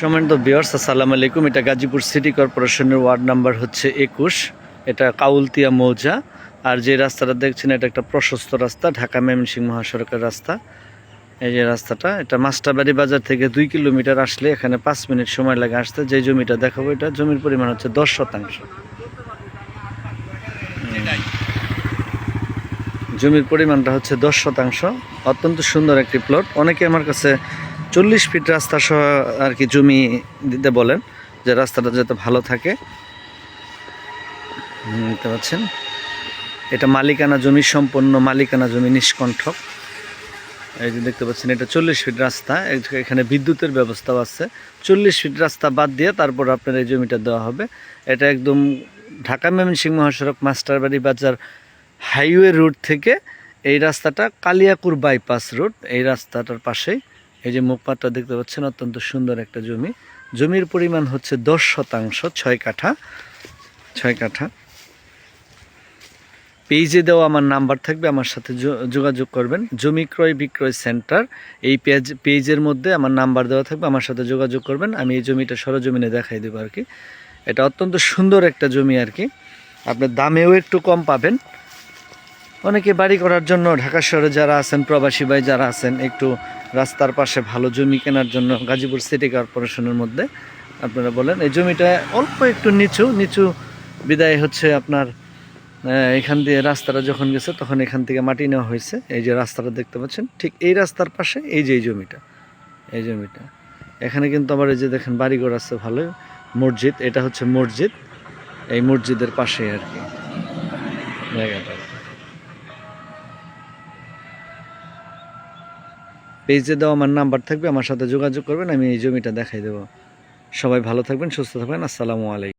সম্মানিত বিয়ার্স আসসালামু আলাইকুম। এটা গাজীপুর সিটি কর্পোরেশনের ওয়ার্ড নাম্বার হচ্ছে একুশ। এটা কাউলতিয়া মৌজা। আর যে রাস্তাটা দেখছেন, এটা একটা প্রশস্ত রাস্তা, ঢাকা ময়মনসিংহ মহাসড়কের রাস্তা। এই যে রাস্তাটা, এটা মাস্টারবাড়ি বাজার থেকে দুই কিলোমিটার আসলে এখানে পাঁচ মিনিট সময় লাগে আসতে। যে জমিটা দেখাবো, এটা জমির পরিমাণ হচ্ছে দশ শতাংশ। জমির পরিমাণটা হচ্ছে দশ শতাংশ। অত্যন্ত সুন্দর একটি প্লট। অনেকে আমার কাছে চল্লিশ ফিট রাস্তা সহ আর কি জমি দিতে বলেন, যে রাস্তাটা যাতে ভালো থাকে। দেখতে পাচ্ছেন? এটা মালিকানা জমি সম্পন্ন মালিকানা জমি নিষ্কণ্ঠক এই যে দেখতে পাচ্ছেন, এটা চল্লিশ ফিট রাস্তা এখানে বিদ্যুতের ব্যবস্থাও আছে। চল্লিশ ফিট রাস্তা বাদ দিয়ে তারপর আপনার এই জমিটা দেওয়া হবে। এটা একদম ঢাকা ময়মনসিংহ মহাসড়ক, মাস্টারবাড়ি বাজার হাইওয়ে রুট থেকে এই রাস্তাটা কালিয়াকুর বাইপাস রুট এই রাস্তাটার পাশেই। এই যে মুখপাটটা দেখতে পাচ্ছেন, অত্যন্ত সুন্দর একটা জমি। জমির পরিমাণ হচ্ছে দশ শতাংশ, ছয় কাঠা ছয় কাঠা। পেজে দেওয়া আমার নাম্বার থাকবে, আমার সাথে যোগাযোগ করবেন। জমি ক্রয় বিক্রয় সেন্টার, এই পেজ পেজের মধ্যে আমার নাম্বার দেওয়া থাকবে, আমার সাথে যোগাযোগ করবেন, আমি এই জমিটা সরজমিনে দেখাই দেবো আর কি। এটা অত্যন্ত সুন্দর একটা জমি আর কি। আপনার দামেও একটু কম পাবেন। অনেকে বাড়ি করার জন্য ঢাকা শহরে যারা আছেন, প্রবাসী ভাই যারা আছেন, একটু রাস্তার পাশে ভালো জমি কেনার জন্য গাজীপুর সিটি কর্পোরেশনের মধ্যে আপনারা বলেন, এই জমিটা অল্প একটু নিচু নিচু বিদায় হচ্ছে আপনার এখান দিয়ে রাস্তাটা যখন গেছে তখন এখান থেকে মাটি নেওয়া হয়েছে। এই যে রাস্তাটা দেখতে পাচ্ছেন, ঠিক এই রাস্তার পাশে এই যে এই জমিটা এই জমিটা। এখানে কিন্তু আবার এই যে দেখেন বাড়িঘর আছে ভালো, মসজিদ, এটা হচ্ছে মসজিদ, এই মসজিদের পাশে আর কি। জায়গাটা পেজে দেওয়া আমার নাম্বার থাকবে, আমার সাথে যোগাযোগ করবেন, আমি এই জমিটা দেখাই দেবো। সবাই ভালো থাকবেন, সুস্থ থাকবেন, আসসালামু আলাইকুম।